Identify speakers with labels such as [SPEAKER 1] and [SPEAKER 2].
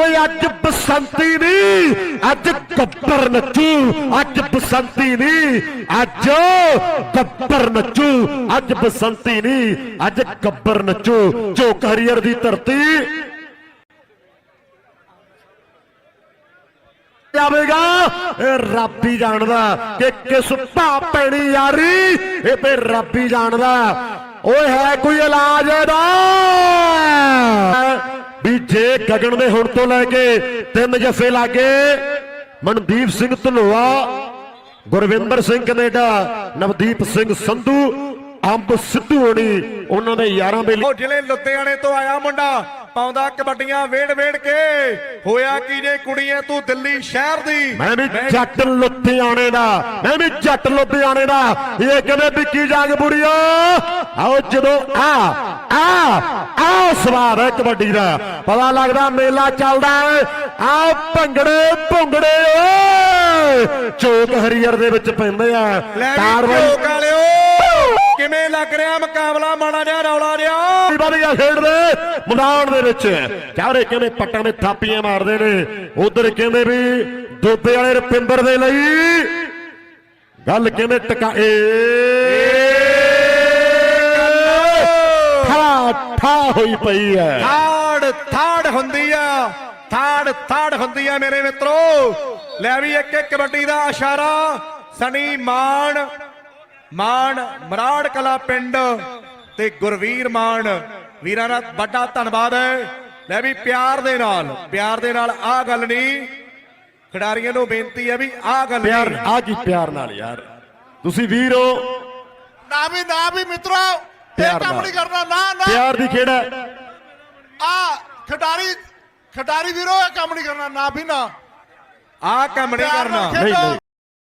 [SPEAKER 1] ਓਏ ਅੱਜ ਬਸੰਤੀ ਨਹੀਂ, ਅੱਜ ਗੱਬਰ ਨੱਚੂ, ਅੱਜ ਬਸੰਤੀ ਨਹੀਂ, ਅੱਜ ਗੱਬਰ ਨੱਚੂ, ਅੱਜ ਬਸੰਤੀ ਨਹੀਂ, ਅੱਜ ਗੱਬਰ ਨੱਚੂ ਝੋਕ ਹਰੀਅਰ ਦੀ ਧਰਤੀ ਜਾਵੇਗਾ, ਇਹ ਰੱਬ ਹੀ ਜਾਣਦਾ ਕਿ ਕਿਸ ਭਾ ਪੈਣੀ ਯਾਰੀ, ਇਹ ਤੇ ਰੱਬ ਹੀ ਜਾਣਦਾ। ਓਏ ਹੈ ਕੋਈ ਇਲਾਜ ਇਹਦਾ? ਗਗਨ ਦੇ ਹੁਣ ਤੋਂ ਲੈ ਕੇ ਤਿੰਨ ਜੱਫੇ ਲਾਗੇ ਮਨਦੀਪ ਸਿੰਘ ਧਨੋਆ, ਗੁਰਵਿੰਦਰ ਸਿੰਘ ਕੈਨੇਡਾ, ਨਵਦੀਪ ਸਿੰਘ ਸੰਧੂ, ਅੰਬ ਸਿੱਧੂ ਹੋਣੀ, ਉਹਨਾਂ ਦੇ ਯਾਰਾਂ ਬੇਲੀ
[SPEAKER 2] ਉਹ ਜ਼ਿਲ੍ਹੇ ਲੁਧਿਆਣੇ ਤੋਂ ਆਇਆ ਮੁੰਡਾ। ਪਾਉਂਦਾ ਕਬੱਡੀਆਂ ਵੇੜ ਵੇੜ ਕੇ। ਹੋਇਆ ਕੀ ਜੇ ਕੁੜੀਏ ਤੂੰ ਦਿੱਲੀ ਸ਼ਹਿਰ ਦੀ।
[SPEAKER 1] ਮੈਂ ਵੀ ਜੱਟ ਲੁਧਿਆਣੇ ਦਾ ਮੈਂ ਵੀ ਜੱਟ ਲੁਧਿਆਣੇ ਦਾ। ਇਹ ਕਹਿੰਦੇ ਵਿੱਕੀ ਜੰਗ ਬੁੜੀਓ? ਆਓ ਜਦੋਂ ਆ ਆ ਆ ਸਵਾਦ ਹੈ ਕਬੱਡੀ ਦਾ। ਪਤਾ ਲੱਗਦਾ ਮੇਲਾ ਚੱਲਦਾ ਹੈ। ਆ ਭੰਗੜੇ ਭੁੰਗੜੇ ਓਏ। ਚੋਕ ਹਰੀਅਰ ਦੇ ਵਿੱਚ ਪੈਂਦੇ ਆ।
[SPEAKER 2] ਵਾਲਿਓ ਕਿਵੇਂ ਲੱਗ ਰਿਹਾ ਮੁਕਾਬਲਾ? ਮਾੜਾ ਜਿਹਾ ਰੌਲਾ ਜਿਹਾ।
[SPEAKER 1] ਵਧੀਆ ਖੇਡਦੇ ਮੈਦਾਨ ਦੇ ਵਿੱਚ। ਚਾਰੇ ਕਹਿੰਦੇ ਪੱਟਾਂ ਦੇ ਥਾਪੀਆਂ ਮਾਰਦੇ ਨੇ ਉਧਰ ਕਹਿੰਦੇ ਵੀ ਦੋਬੇ ਵਾਲੇ ਰਪਿੰਦਰ ਦੇ ਲਈ। ਗੱਲ ਕਹਿੰਦੇ ਟਕਾ ਏ। ਠਾ ਠਾ ਹੋਈ ਪਈ ਹੈ।
[SPEAKER 2] ਥਾੜ ਥਾੜ ਹੁੰਦੀ ਆ। ਥਾੜ ਥਾੜ ਹੁੰਦੀ ਆ ਮੇਰੇ ਮਿੱਤਰੋ। ਲੈ ਵੀ ਇੱਕ ਇੱਕ ਕਬੱਡੀ ਦਾ ਇਸ਼ਾਰਾ। ਸਣੀ ਮਾਨ ਮਾਨ ਮਰਾੜ ਕਲਾ ਪਿੰਡ ਤੇ ਗੁਰਵੀਰ ਮਾਨ। ਵੀਰਾਂ ਦਾ ਵੱਡਾ ਧੰਨਵਾਦ ਹੈ। ਲੈ ਵੀ ਪਿਆਰ ਦੇ ਨਾਲ ਪਿਆਰ ਦੇ ਨਾਲ ਆਹ ਗੱਲ ਨਹੀਂ। ਖਿਡਾਰੀਆਂ ਨੂੰ ਬੇਨਤੀ ਹੈ ਵੀ ਆਹ ਗੱਲ
[SPEAKER 1] ਪਿਆਰ ਆ ਕੀ ਪਿਆਰ ਨਾਲ ਯਾਰ। ਤੁਸੀਂ ਵੀਰ ਹੋ।
[SPEAKER 3] ਨਾ ਵੀ ਨਾ ਵੀ ਮਿੱਤਰੋ ਇਹ ਕੰਮ। ਨਹੀਂ ਕਰਨਾ ਨਾ ਨਾ।
[SPEAKER 1] ਪਿਆਰ ਦੀ ਖੇਡ ਹੈ।
[SPEAKER 3] ਆ ਖਿਡਾਰੀ ਖਿਡਾਰੀ ਵੀਰੋ ਇਹ ਕੰਮ ਨਹੀਂ ਕਰਨਾ ਨਾ ਵੀ ਨਾ।
[SPEAKER 2] ਆਹ ਕੰਮ ਨਹੀਂ ਕਰਨਾ।
[SPEAKER 1] ਨਹੀਂ। ਨਹੀਂ।